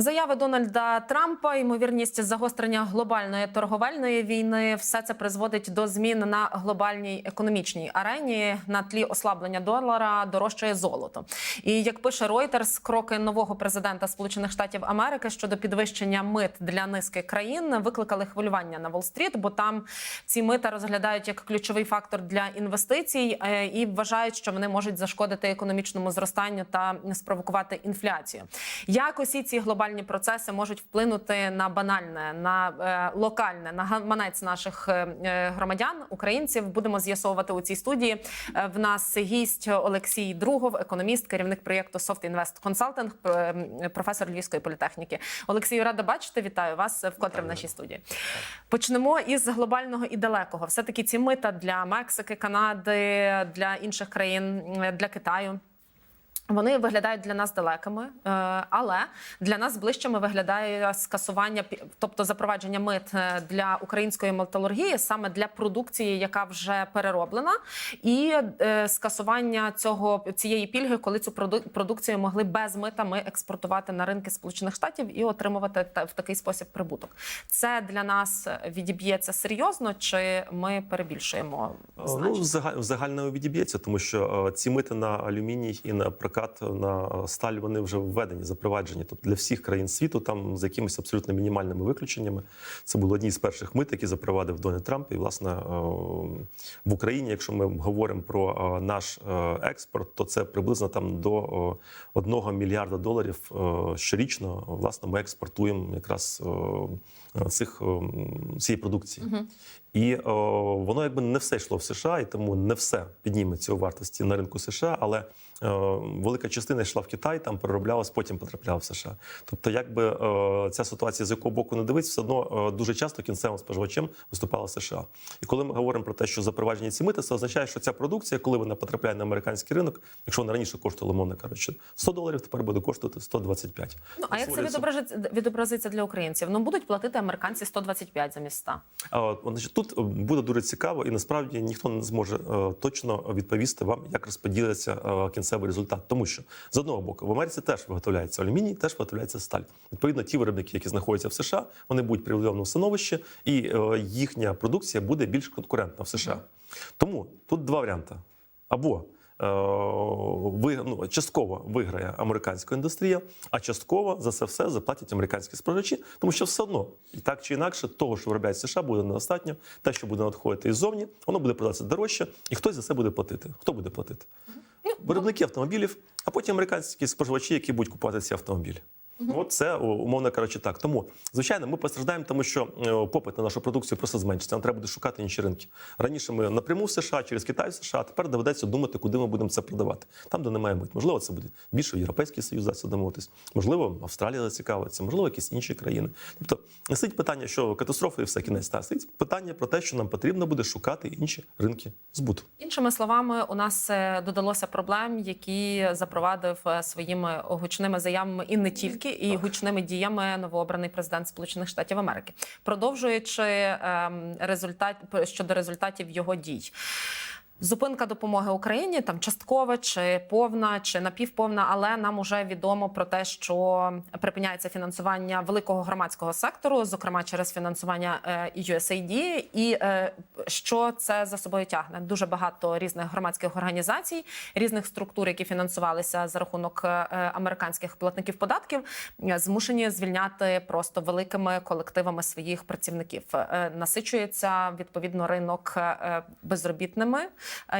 Заяви Дональда Трампа, ймовірність загострення глобальної торговельної війни, все це призводить до змін на глобальній економічній арені. На тлі ослаблення долара дорожчає золото. І як пише Reuters, кроки нового президента Сполучених Штатів Америки щодо підвищення мит для низки країн викликали хвилювання на Уолл-стріт, бо там ці мита розглядають як ключовий фактор для інвестицій е, і вважають, що вони можуть зашкодити економічному зростанню та спровокувати інфляцію. Як усі ці глобальні процеси можуть вплинути на банальне, на е, локальне, на гаманець наших е, е, громадян, українців, будемо з'ясовувати у цій студії. В нас гість Олексій Другов, економіст, керівник проєкту Soft Invest Consulting, професор Львівської політехніки. Олексію, рада бачити. Вітаю вас вкотре в нашій студії. Почнемо із глобального і далекого. Все таки ці мита для Мексики, Канади, для інших країн, для Китаю. Вони виглядають для нас далекими, е, але для нас ближчими виглядає скасування, тобто запровадження мит е, для української металургії саме для продукції, яка вже перероблена, і е, скасування цього цієї пільги, коли цю проду- продукцію могли без мита ми експортувати на ринки Сполучених Штатів і отримувати в такий спосіб прибуток. Це для нас відіб'ється серйозно, чи ми перебільшуємо Ну, значення? загаль, загально відіб'ється, тому що ці мити на алюміній і на прокат на сталь вони вже введені, запроваджені. Тобто для всіх країн світу, там з якимись абсолютно мінімальними виключеннями. Це були одні з перших мит, які запровадив Дональд Трамп. І власне е, в Україні, якщо ми говоримо про е, наш е, експорт, то це приблизно там до 1 мільярда доларів е, щорічно. Власне, ми експортуємо якраз е, цих е, цієї продукції. І о, воно якби не все йшло в США, і тому не все підніметься у вартості на ринку США, але е, велика частина йшла в Китай, там перероблялась, потім потрапляла в США. Тобто, якби е, ця ситуація з якого боку не дивитися, все одно е, дуже часто кінцевим споживачем виступала США. І коли ми говоримо про те, що запровадження ці мити, це означає, що ця продукція, коли вона потрапляє на американський ринок, якщо вона раніше коштувала, мовно кажучи, 100 доларів, тепер буде коштувати 125. Ну, а як це відобразиться, відобразиться для українців? Ну будуть платити американці 125 замість 100. Тут е, буде дуже цікаво, і насправді ніхто не зможе е, точно відповісти вам, як розподілиться е, кінцевий результат. Тому що з одного боку в Америці теж виготовляється алюміній, теж виготовляється сталь. Відповідно, ті виробники, які знаходяться в США, вони будуть при привілейованому становищі, і їхня продукція буде більш конкурентна в США. Тому тут два варіанти: або ну, частково виграє американська індустрія, а частково за це все заплатять американські споживачі, тому що все одно і так чи інакше, того, що виробляють США, буде недостатньо. Те, що буде надходити іззовні, воно буде продаватися дорожче, і хтось за це буде платити. Хто буде платити? Виробники автомобілів, а потім американські споживачі, які будуть купувати ці автомобілі. От це умовно кажучи так. Тому звичайно, ми постраждаємо, тому що е, попит на нашу продукцію просто зменшиться. Нам треба буде шукати інші ринки. Раніше ми напряму в США через Китай в США. а Тепер доведеться думати, куди ми будемо це продавати. Там, де немає мит. Можливо, це буде більше Європейський Союз за це домовитись. Можливо, Австралія зацікавиться, можливо, якісь інші країни. Тобто не сидить питання, що катастрофа і все кінець. Та сидить питання про те, що нам потрібно буде шукати інші ринки збуту. Іншими словами, у нас е, додалося проблем, які запровадив е, своїми гучними заявами і не тільки, і гучними діями новообраний президент Сполучених Штатів Америки, продовжуючи ем, результат щодо результатів його дій. Зупинка допомоги Україні там часткова чи повна, чи напівповна, але нам уже відомо про те, що припиняється фінансування великого громадського сектору, зокрема через фінансування е, USAID, і е, що це за собою тягне. Дуже багато різних громадських організацій, різних структур, які фінансувалися за рахунок е, американських платників податків, змушені звільняти просто великими колективами своїх працівників. Насичується відповідно ринок безробітними,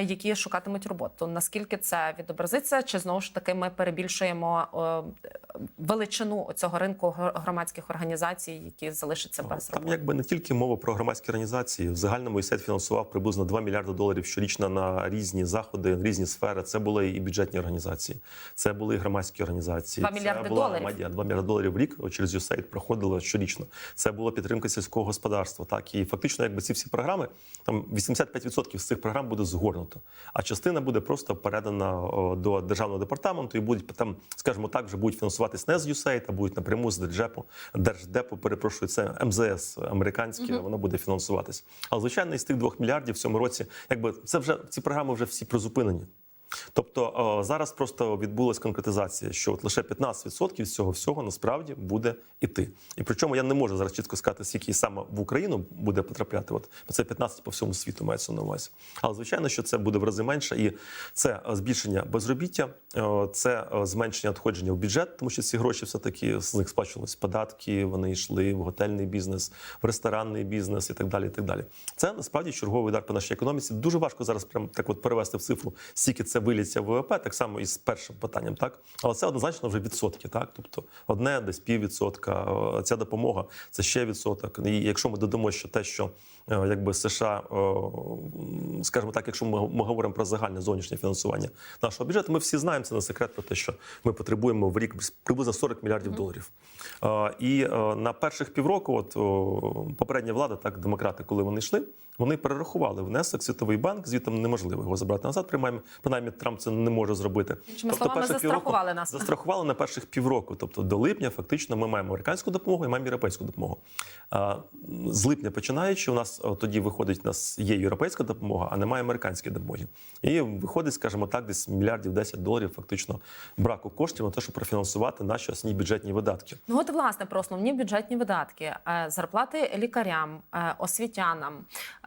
які шукатимуть роботу. Наскільки це відобразиться? Чи знову ж таки ми перебільшуємо е, величину цього ринку громадських організацій, які залишаться без Там роботи? якби не тільки мова про громадські організації. В загальному ІСЕД фінансував приблизно 2 мільярди доларів щорічно на різні заходи, різні сфери. Це були і бюджетні організації, це були і громадські організації. 2 мільярди це була доларів? медіа. 2 мільярди доларів в рік через USAID проходило щорічно. Це була підтримка сільського господарства. Так і фактично, якби ці всі програми, там 85% з цих програм буде згорнуто, а частина буде просто передана до державного департаменту і будуть там, скажімо так, вже будуть фінансуватись не з USAID, а будуть напряму з Держдепу, Держдепу, перепрошую, це МЗС американське, воно буде фінансуватись. Але звичайно, із тих 2 мільярдів в цьому році, якби це вже ці програми вже всі призупинені. Тобто е, зараз просто відбулася конкретизація, що от лише 15% з цього всього насправді буде іти. І причому я не можу зараз чітко сказати, скільки саме в Україну буде потрапляти. От це 15 по всьому світу мається на увазі. Але звичайно, що це буде в рази менше, і це е, збільшення безробіття, е, це зменшення надходження в бюджет, тому що ці гроші все таки з них сплачувалися податки. Вони йшли в готельний бізнес, в ресторанний бізнес і так далі. І так далі. Це насправді черговий удар по нашій економіці. Дуже важко зараз прям так от перевести в цифру, скільки це виліться в ВВП, так само і з першим питанням, так але це однозначно вже відсотки, так тобто одне десь піввідсотка. е, Ця допомога це ще відсоток. І якщо ми додамо, що те, що е, якби США, е, скажімо так, якщо ми, ми говоримо про загальне зовнішнє фінансування нашого бюджету, ми всі знаємо це не секрет про те, що ми потребуємо в рік приблизно 40 мільярдів доларів. І на перших півроку, от попередня влада, так демократи, коли вони йшли. Вони перерахували внесок Світовий банк, звітом неможливо його забрати назад. Приймаємо принаймні Трамп це не може зробити. Іншими словами, перших півроку нас. Застрахували на перших півроку. Тобто до липня фактично ми маємо американську допомогу і маємо європейську допомогу. А, з липня починаючи, у нас о, тоді виходить, у нас є європейська допомога, а немає американської допомоги. І виходить, скажімо так, десь мільярдів 10 доларів фактично браку коштів на те, щоб профінансувати наші основні бюджетні видатки. Ну от власне про основні бюджетні видатки, Е, зарплати лікарям, е, освітянам,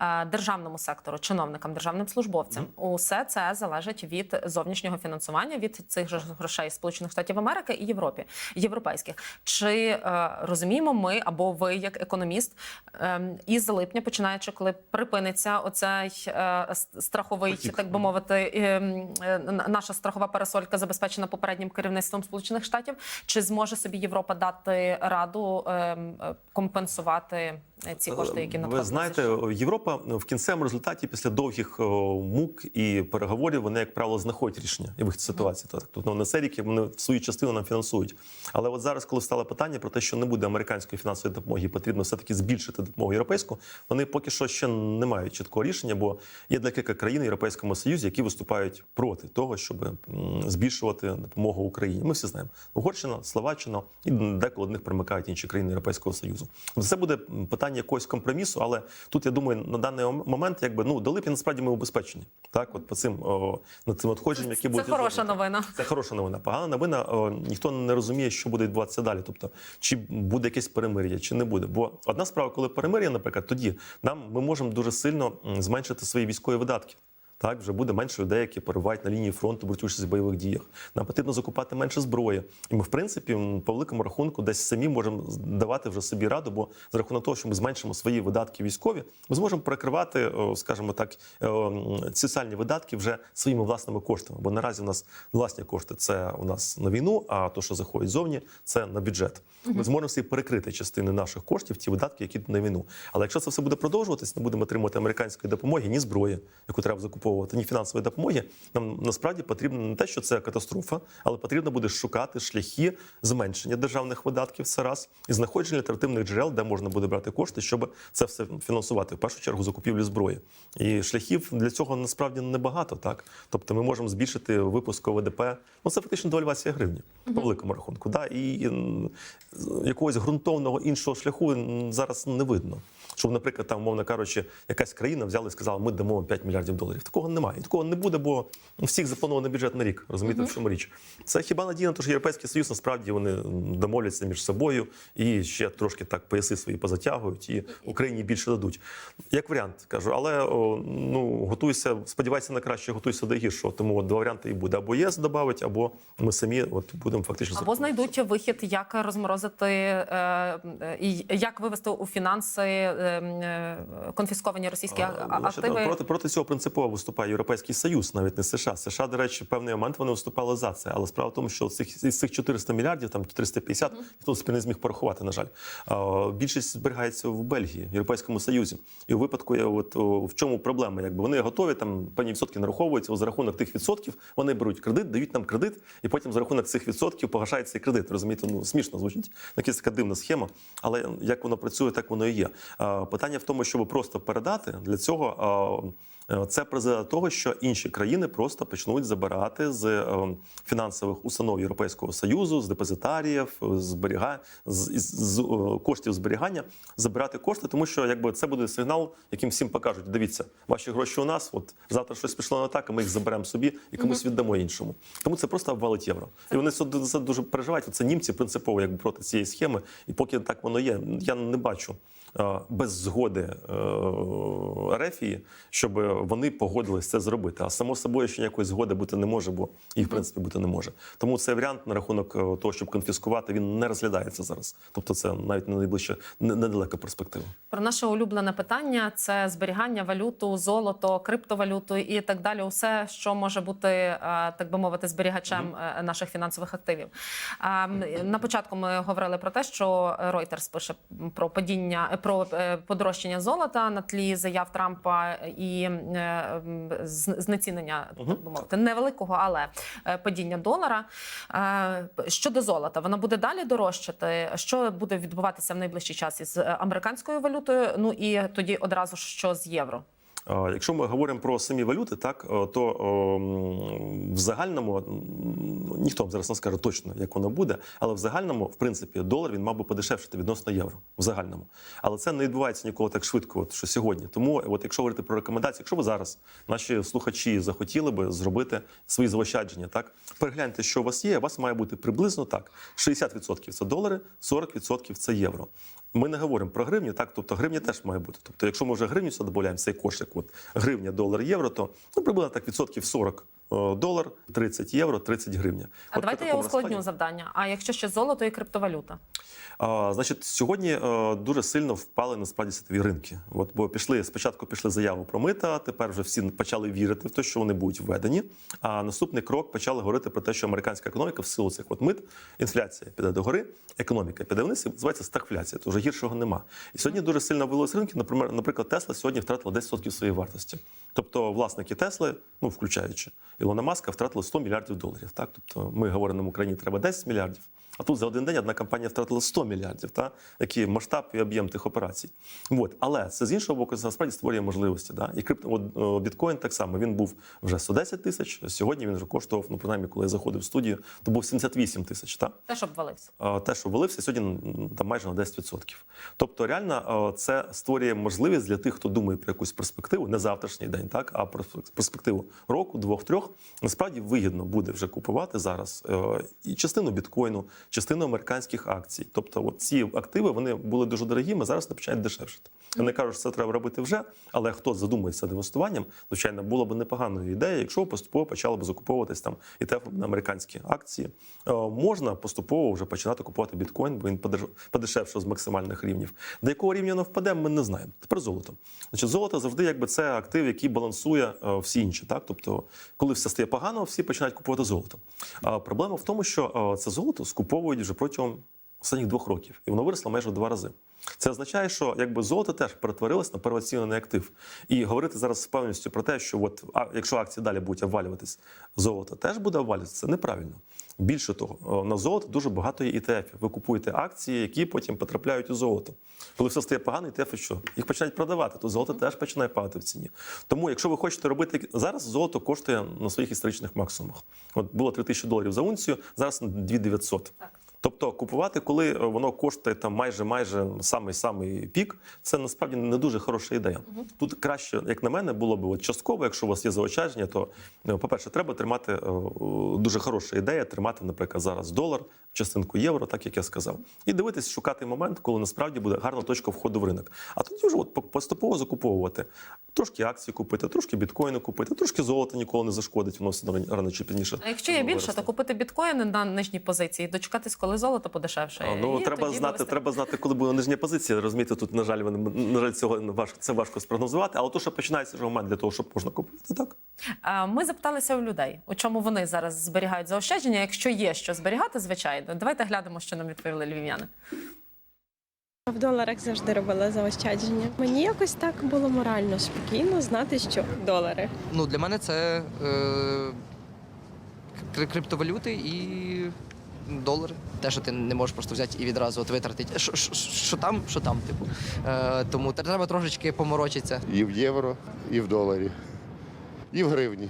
е, державному сектору, чиновникам, державним службовцям. Усе це залежить від зовнішнього фінансування, від цих же грошей Сполучених Штатів Америки і Європі, європейських. Чи е, розуміємо ми або ви, як економіст, е, із липня, починаючи, коли припиниться оцей е, страховий, Потік. так би мовити, е, м, е, н- наша страхова парасолька забезпечена попереднім керівництвом Сполучених Штатів, чи зможе собі Європа дати раду е, м, е, компенсувати е, ці кошти, які надходять? Ви знаєте, Європа в кінцевому результаті після довгих мук і переговорів вони, як правило, знаходять рішення і вихід з ситуації. Так, тобто на серіки вони свою частину нам фінансують. Але от зараз, коли стало питання про те, що не буде американської фінансової допомоги, потрібно все таки збільшити допомогу європейську, вони поки що ще не мають чіткого рішення, бо є декілька країн в Європейському Союзі, які виступають проти того, щоб збільшувати допомогу Україні. Ми всі знаємо Угорщина, Словаччина і деколи до них примикають інші країни Європейського Союзу. Це буде питання якогось компромісу, але тут я думаю, на даний момент, якби ну до липня насправді ми убезпечені. Так, от по цим о, над цим отходженням, які Це хороша новина. Це хороша новина. Погана новина. О, ніхто не розуміє, що буде відбуватися далі. Тобто, чи буде якесь перемир'я, чи не буде. Бо одна справа, коли перемир'я, наприклад, тоді нам ми можемо дуже сильно зменшити свої військові видатки. Так, вже буде менше людей, які перебувають на лінії фронту, беруть участь в бойових діях. Нам потрібно закупати менше зброї. І ми, в принципі, по великому рахунку, десь самі можемо давати вже собі раду, бо за рахунок того, що ми зменшимо свої видатки військові, ми зможемо перекривати, о, скажімо так, е, ці соціальні видатки вже своїми власними коштами. Бо наразі у нас власні кошти це у нас на війну, а то, що заходить зовні, це на бюджет. Ми зможемо собі перекрити частини наших коштів, ті видатки, які на війну. Але якщо це все буде продовжуватись, не будемо отримувати американської допомоги, ні зброї, яку треба закуповувати, ні фінансової допомоги. Нам насправді потрібно не те, що це катастрофа, але потрібно буде шукати шляхи зменшення державних видатків це раз і знаходження альтернативних джерел, де можна буде брати кошти, щоб це все фінансувати. В першу чергу закупівлю зброї. І шляхів для цього насправді небагато. Так, тобто ми можемо збільшити випуск ОВДП. Ну це фактично девальвація гривні по великому рахунку. Да? І якогось ґрунтовного іншого шляху зараз не видно. Щоб, наприклад, там, мовно кажучи, якась країна взяла і сказала, ми дамо вам 5 мільярдів доларів. Такого немає. І такого не буде, бо всіх запланований бюджет на рік. Розумієте, в чому річ? Це хіба надія на те, що Європейський Союз насправді вони домовляться між собою і ще трошки так пояси свої позатягують, і Україні більше дадуть. Як варіант кажу, але ну готуйся, сподівайся на краще, готуйся до гіршого. Тому от два варіанти і буде: або ЄС додавить, або ми самі от будемо фактично Або знайдуть вихід, як розморозити е, е, і як вивести у фінанси конфісковані російські а- а- Значить, проти проти цього принципово виступає Європейський Союз, навіть не США. США, до речі, в певний момент вони виступали за це. Але справа в тому, що цих із цих 400 мільярдів, там 450, ніхто собі не зміг порахувати. На жаль, більшість зберігається в Бельгії, в Європейському Союзі. І у випадку, от в чому проблема? Якби вони готові, там певні відсотки нараховуються. За рахунок тих відсотків вони беруть кредит, дають нам кредит, і потім за рахунок цих відсотків погашають цей кредит. Розумієте, ну смішно звучить. Якась така дивна схема, але як воно працює, так воно і є. Питання в тому, щоб просто передати для цього. Е, Це призведе до того, що інші країни просто почнуть забирати з е, фінансових установ Європейського союзу, з депозитаріїв, зберіга з, з е, коштів зберігання, забирати кошти, тому що якби це буде сигнал, яким всім покажуть: дивіться, ваші гроші у нас. От завтра щось пішло не так, а ми їх заберемо собі і комусь віддамо іншому. Тому це просто обвалить євро. І вони це дуже переживають. Це німці принципово якби проти цієї схеми. І поки так воно є, я не бачу. Е, Без згоди е, Рефії, щоб вони погодились це зробити. А само собою, що ніякої згоди бути не може, бо їх в принципі бути не може. Тому цей варіант на рахунок е, того, щоб конфіскувати, він не розглядається зараз. Тобто, це навіть не найближче недалека перспектива. Про наше улюблене питання це зберігання валюту, золото, криптовалюту і так далі. Усе, що може бути, так би мовити, зберігачем е, наших фінансових активів. На початку ми говорили про те, що Reuters пише про падіння про е, подорожчання золота на тлі заяв Трампа і е, знецінення, так би мовити, невеликого, але е, падіння долара. Щодо золота, воно буде далі дорожчати. Що буде відбуватися в найближчий час із американською валютою? Ну і тоді одразу що з євро. Якщо ми говоримо про самі валюти, так е, то в загальному ніхто вам зараз не скаже точно, як воно буде, але в загальному, в принципі, долар він мав би подешевшити відносно євро в загальному. Але це не відбувається ніколи так швидко, от що сьогодні. Тому, от якщо говорити про рекомендації, якщо ви зараз наші слухачі захотіли би зробити свої заощадження, так перегляньте, що у вас є. У вас має бути приблизно так: 60% це долари, 40% це євро. Ми не говоримо про гривню, так тобто гривня теж має бути. Тобто, якщо ми вже гривню додаємо цей кошик, от гривня, долар, євро, то ну приблизно так відсотків 40 е, долар, 30 євро, 30 гривня. А От давайте я ускладню розкладі- завдання. А якщо ще золото і криптовалюта? А, значить, сьогодні е, дуже сильно впали насправді світові ринки. От бо пішли спочатку пішли заяви про мита. Тепер вже всі почали вірити в те, що вони будуть введені. А наступний крок почали говорити про те, що американська економіка в силу цих от мит, інфляція піде до гори, економіка піде вниз, і називається стагфляція. То вже гіршого нема. І сьогодні дуже сильно вилились ринки. Наприклад, наприклад, Тесла сьогодні втратила 10% своєї вартості. Тобто, власники Тесли, ну включаючи Ілона Маска, втратили 100 мільярдів доларів. Так, тобто, ми говоримо, Україні треба 10 мільярдів. А тут за один день одна компанія втратила 100 мільярдів, та який масштаб і об'єм тих операцій. От. Але це з іншого боку, це насправді створює можливості. Да? І крипто от, о, біткоін так само. Він був вже 110 тисяч. Сьогодні він вже коштував, ну принаймні, коли я заходив в студію, то був 78 тисяч. Та? Теж обвалився. А, те, що ввалився, сьогодні там майже на 10%. Тобто, реально, це створює можливість для тих, хто думає про якусь перспективу, не завтрашній день, так а про перспективу року, двох-трьох. Насправді вигідно буде вже купувати зараз е, і частину біткоїну, частину американських акцій. Тобто, от ці активи вони були дуже дорогими, зараз не починають дешевшити. Я не кажу, що це треба робити вже, але хто задумується над інвестуванням, звичайно, було б непоганою ідеєю, якщо поступово почали б закуповуватись там і на американські акції. Е, Можна поступово вже починати купувати біткоін, бо він подеш- подешевшав з максимальних рівнів. До якого рівня воно впаде, ми не знаємо. Тепер золото. Значить, золото завжди якби це актив, який балансує е, всі інші. Так, тобто, коли все стає погано, всі починають купувати золото. Проблема в тому, що е, це золото скуповують вже протягом останніх двох років, і воно виросло майже в два рази. Це означає, що якби золото теж перетворилось на первоцінний актив. І говорити зараз з певністю про те, що от а, якщо акції далі будуть обвалюватись, золото теж буде обвалюватися, це неправильно. Більше того, на золото дуже багато є ETF. Ви купуєте акції, які потім потрапляють у золото. Коли все стає погано, ETF що? Їх починають продавати, то золото теж починає падати в ціні. Тому, якщо ви хочете робити зараз, золото коштує на своїх історичних максимумах. От було 3 тисячі доларів за унцію, зараз 2900. Так. Тобто купувати, коли е, воно коштує там майже майже самий самий пік, це насправді не дуже хороша ідея. Тут краще, як на мене, було б от частково, якщо у вас є заощадження, то е, по-перше, треба тримати е, дуже хороша ідея, тримати, наприклад, зараз долар, частинку євро, так як я сказав, і дивитись, шукати момент, коли насправді буде гарна точка входу в ринок. А тоді вже от по- поступово закуповувати. Трошки акції купити, трошки біткоїни купити, трошки золота ніколи не зашкодить, воно все рано чи пізніше. А якщо є більше, то купити біткоїни на нижній позиції, дочекатись, коли золото подешевше. Ну І треба знати, вивести. треба знати, коли буде нижня позиція. Розумієте, тут на жаль, на жаль, цього важко це важко спрогнозувати. Але то, що починається вже момент для того, щоб можна купити, так Ми запиталися у людей, у чому вони зараз зберігають заощадження. Якщо є що зберігати, звичайно. Давайте глянемо, що нам відповіли львів'яни. В доларах завжди робила заощадження. Мені якось так було морально спокійно знати, що долари. Ну, для мене це е, криптовалюти і долари. Те, що ти не можеш просто взяти і відразу от витратити. Що, що, що там, що там, типу. Е, тому треба трошечки поморочитися. і в євро, і в доларі. і в гривні.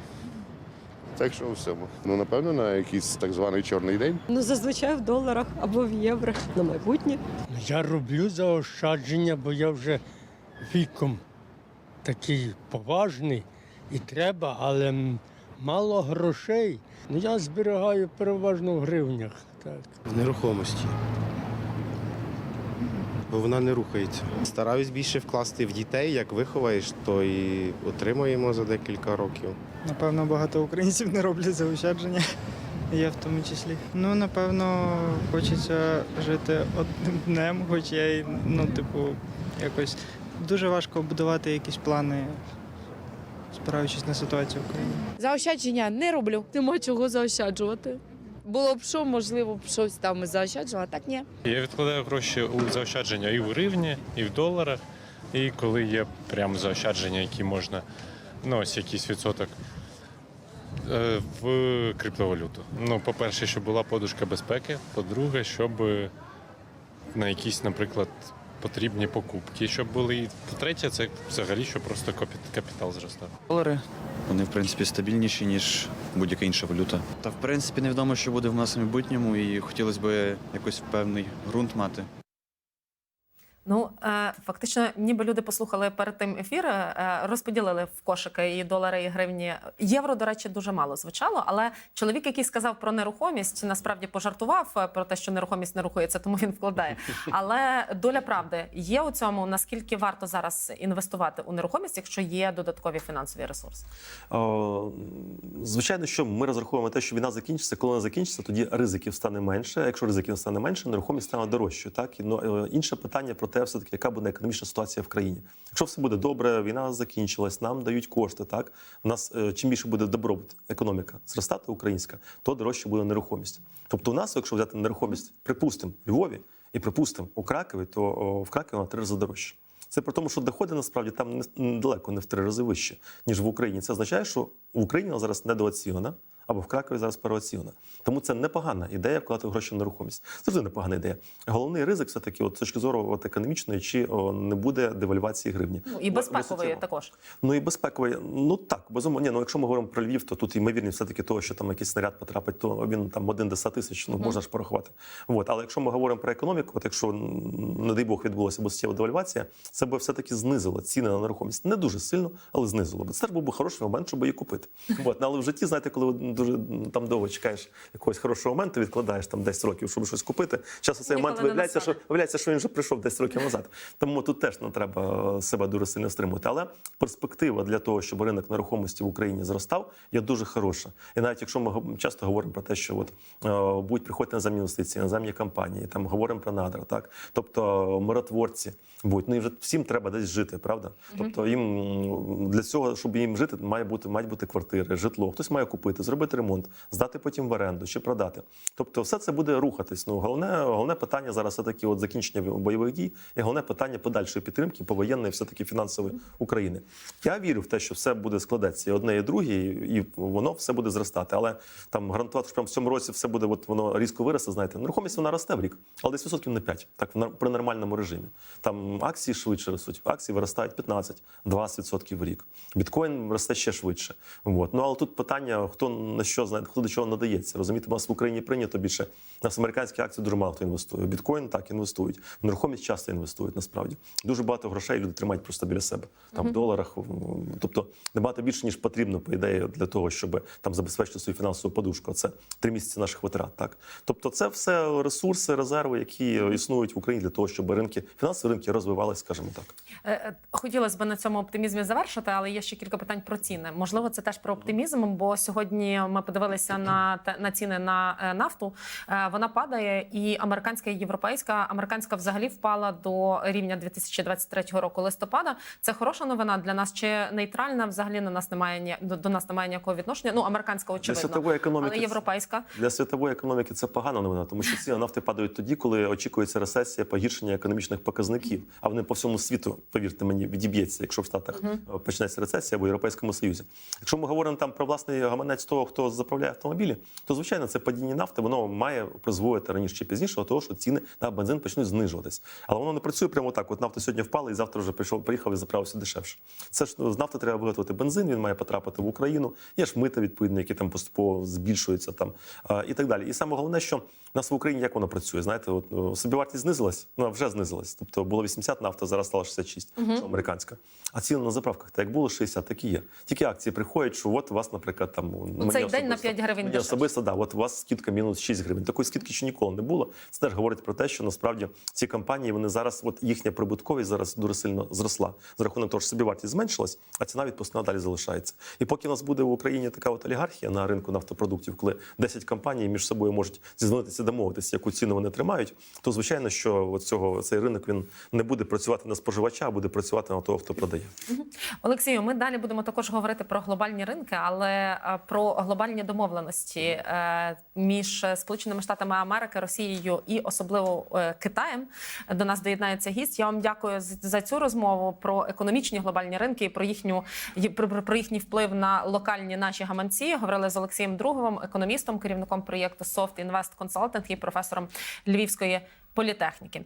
Так що у всьому. Ну, напевно, на якийсь так званий чорний день. Ну, зазвичай в доларах або в євро на майбутнє. Я роблю заощадження, бо я вже віком такий поважний і треба, але мало грошей. Ну я зберігаю переважно в гривнях. Так. В нерухомості. Бо вона не рухається. Стараюсь більше вкласти в дітей, як виховаєш, то і отримаємо за декілька років. Напевно, багато українців не роблять заощадження. Я в тому числі. Ну, напевно, хочеться жити одним днем, хоч я й, ну, типу, якось дуже важко будувати якісь плани, спираючись на ситуацію в Україні. Заощадження не роблю. Нема чого заощаджувати. Було б що, можливо, б щось там заощаджувала, а так ні. Я відкладаю гроші у заощадження і в гривні, і в доларах. І коли є прям заощадження, які можна, ну ось якийсь відсоток е, в криптовалюту. Ну, по-перше, щоб була подушка безпеки. По-друге, щоб на якісь, наприклад, потрібні покупки, щоб були. І по-третє, це взагалі, щоб просто капітал зростав. Долари вони в принципі стабільніші ніж будь-яка інша валюта. Та в принципі невідомо, що буде в нас в майбутньому, і хотілося б якось певний ґрунт мати. Ну е, фактично, ніби люди послухали перед тим ефір, е, розподілили в кошики і долари, і гривні. Євро, до речі, дуже мало звучало. Але чоловік, який сказав про нерухомість, насправді пожартував е, про те, що нерухомість не рухається, тому він вкладає. Але доля правди є у цьому. Наскільки варто зараз інвестувати у нерухомість, якщо є додаткові фінансові ресурси? Е, Звичайно, що ми розраховуємо те, що війна закінчиться. Коли вона закінчиться, тоді ризиків стане менше. Якщо ризиків стане менше, нерухомість стане дорожчою. Так і ну, інше питання про те, все таки, яка буде економічна ситуація в країні. Якщо все буде добре, війна закінчилась, нам дають кошти. Так у нас е, чим більше буде добробут, економіка зростати українська, то дорожче буде нерухомість. Тобто, у нас, якщо взяти нерухомість, припустимо, Львові і припустимо у Кракові, то в Кракові вона три рази дорожче. Це при тому, що доходи насправді там не далеко не в три рази вище, ніж в Україні. Це означає, що в Україні вона зараз недооцінена, або в Кракові зараз переоцінена. Тому це непогана ідея вкладати гроші в нерухомість. Завжди непогана ідея. Головний ризик, все таки, от з точки зору от, економічної, чи о, не буде девальвації гривні. Ну і безпекової також. Ну і безпековий. Ну так, безумовно. Ні, ну якщо ми говоримо про Львів, то тут ймовірність все-таки того, що там якийсь снаряд потрапить, то він там один до 100 тисяч, ну можна ж порахувати. От. Але якщо ми говоримо про економіку, от якщо, не дай Бог, відбулася б суттєва девальвація, це би все-таки знизило ціни на нерухомість. Не дуже сильно, але знизило. Бо це був би хороший момент, щоб її купити. От. Ну, але в житті, знаєте, коли дуже там довго чекаєш якогось хорошого моменту, відкладаєш там 10 років, щоб щось купити. Часто цей момент виявляється, що виявляється, що він вже прийшов 10 років назад. Тому тут теж не треба е, себе дуже сильно стримувати. Але перспектива для того, щоб ринок нерухомості в Україні зростав, є дуже хороша. І навіть якщо ми часто говоримо про те, що от е, будуть приходити наземні інвестиції, наземні компанії, там говоримо про надра, так тобто е, миротворці будуть. Ну і вже всім треба десь жити, правда? Тобто їм для цього, щоб їм жити, має бути мають бути квартири, житло. Хтось має купити, зробити ремонт, здати потім в оренду чи продати. Тобто, все це буде рухатись. Ну головне, головне питання зараз все таки от закінчення бойових дій, і головне питання подальшої підтримки повоєнної, все таки фінансової України. Я вірю в те, що все буде складатися і одне, і друге, і воно все буде зростати. Але там гарантувати, що прямо в цьому році все буде, от воно різко виросте. Знаєте, нерухомість вона росте в рік, але десь відсотків на 5, так при нормальному режимі. Там акції швидше ростуть, акції виростають 15-20% в рік. Біткоін росте ще швидше. От. Ну але тут питання, хто на що знає, хто до чого надається. Розумієте, у нас в Україні прийнято більше. У нас американські акції дуже мало хто інвестує. Біткоін так інвестують. В нерухомість часто інвестують насправді. Дуже багато грошей люди тримають просто біля себе. Там в доларах. Тобто набагато більше, ніж потрібно, по ідеї, для того, щоб там забезпечити свою фінансову подушку. Це три місяці наших витрат. Так, тобто, це все ресурси, резерви, які існують в Україні для того, щоб ринки, фінансові ринки розвивалися, скажімо так. Е, е, Хотілося б на цьому оптимізмі завершити, але є ще кілька питань про ціни. Можливо, це теж про оптимізм, бо сьогодні ми подивилися на на ціни на е, нафту. Е, Вона падає, і американська і європейська. Американська взагалі впала до рівня 2023 року листопада. Це хороша новина для нас чи нейтральна? Взагалі на нас немає до, до нас немає ніякого відношення. Ну американська Для очевидно, світової економіки але європейська. Для світової економіки це погана новина, тому що ціни нафти падають тоді, коли очікується рецесія, погіршення економічних показників. А вони по всьому світу, повірте мені, відіб'ється, якщо в Штатах е, почнеться рецесія або в Європейському Союзі. Якщо ми говоримо там про власний гаманець того, хто заправляє автомобілі, то звичайно це падіння нафти воно має призводити раніше чи пізніше до того, що ціни на бензин почнуть знижуватись. Але воно не працює прямо так. От нафта сьогодні впала, і завтра вже прийшов, приїхав і заправився дешевше. Це ж ну, з нафти треба виготовити бензин. Він має потрапити в Україну. Є ж мита відповідно, які там поступово збільшуються там і так далі. І саме головне, що у нас в Україні як воно працює. Знаєте, от о, собівартість знизилась, ну вже знизилась. Тобто було 80 нафта, зараз стало 66, що американська. А ціни на заправках, так як було 60, так і є. Тільки акції приходять, що от у вас, наприклад, там У цей день на 5 гривень дешевше. особисто, да, от у вас скидка мінус 6 гривень. Такої скидки ще ніколи не було. Це теж говорить про те, що насправді ці компанії вони зараз, от їхня прибутковість зараз дуже сильно зросла за рахунок того, що собівартість зменшилась, а ціна відпускна далі залишається. І поки у нас буде в Україні така от олігархія на ринку нафтопродуктів, коли 10 компаній між собою можуть зізвонитися, домовитися, яку ціну вони тримають, то звичайно, що от цього цей ринок він не буде працювати на споживача, а буде працювати на того, хто продає. Олексію, ми далі будемо також говорити про глобальні ринки, але про глобальні домовленості е, між Сполученими Штатами Америки, Росією і особливо е, Китаєм. До нас доєднається гість. Я вам дякую за цю розмову про економічні глобальні ринки і про їхню про їхній вплив на локальні наші гаманці. Говорили з Олексієм Друговим, економістом, керівником проєкту Soft Invest Consulting і професором Львівської політехніки.